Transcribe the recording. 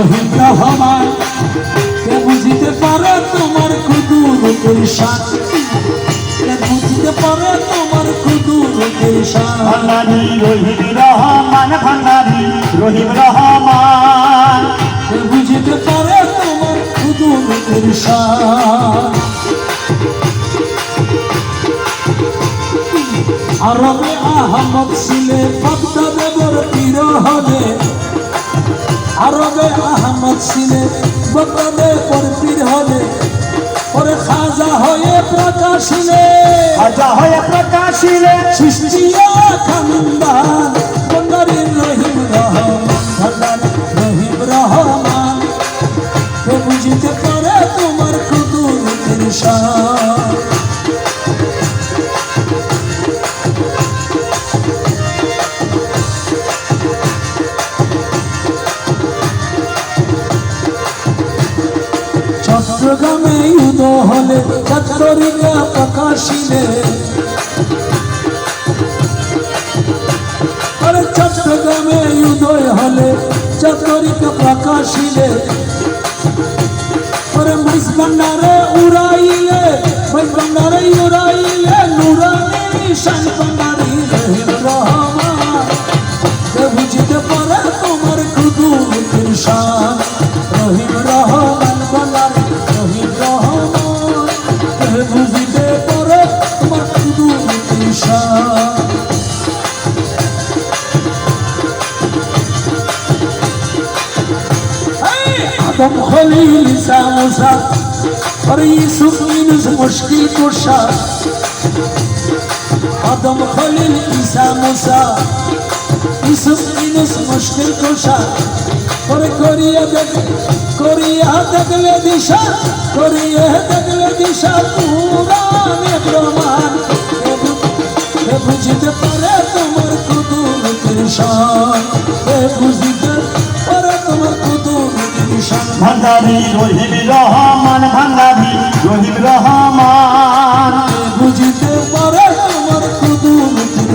রহিম রহমান কে বুঝিতে পারে তোমার কুদুরতের শান কে বুঝিতে পারে তোমার কুদুরতের শান ভান্ডারি রহিম রহমান ভান্ডারি রহিম রহমান। কে বুঝিতে পারে তোমার কুদুরতের শান আরবে আহমদ ছিলে পদ্মা দেবর পীর হলে আরবে আহমদ ছিলে পদ্মা দেবর পীর হলে পরে খাজা হয়ে প্রকাশিলে। আজা হয়ে প্রকাশিলে। সৃষ্টিয়া খানদান বন্দারির রহিম রহমান রহিম রহমান। বুঝিতে পারে তোমার কুতুর শান উদ হলে চত্বরিকা প্রকাশিলে। আরে চট্টগ্রামে উদয় হলে চত্বরিকা প্রকাশিলে। আরে ভান্ডারে উড়াইলে ভান্ডারে উড়াইলে, নুরানি বুঝিতে পারে তোমার কুদুর শান আদম খলিল ঈসা মুসা আর ইউসুফ ইউনুস মুশকিল কুশা আদম খলিল ঈসা মুসা ইউসুফ ইউনুস মুশকিল কুশা করে করিয়া দেখ, করিয়া দেখলে দিশা, করিয়া দেখলে দিশা। পুরাণে প্রমাণ বুঝিতে পারে তোমার কুদুর কৃষণ বুঝিতে ভান্ডারি রহিম রহমান ভান্ডারি রহিম রহমান। বুঝিতে পারে আমার খুদু মিত্র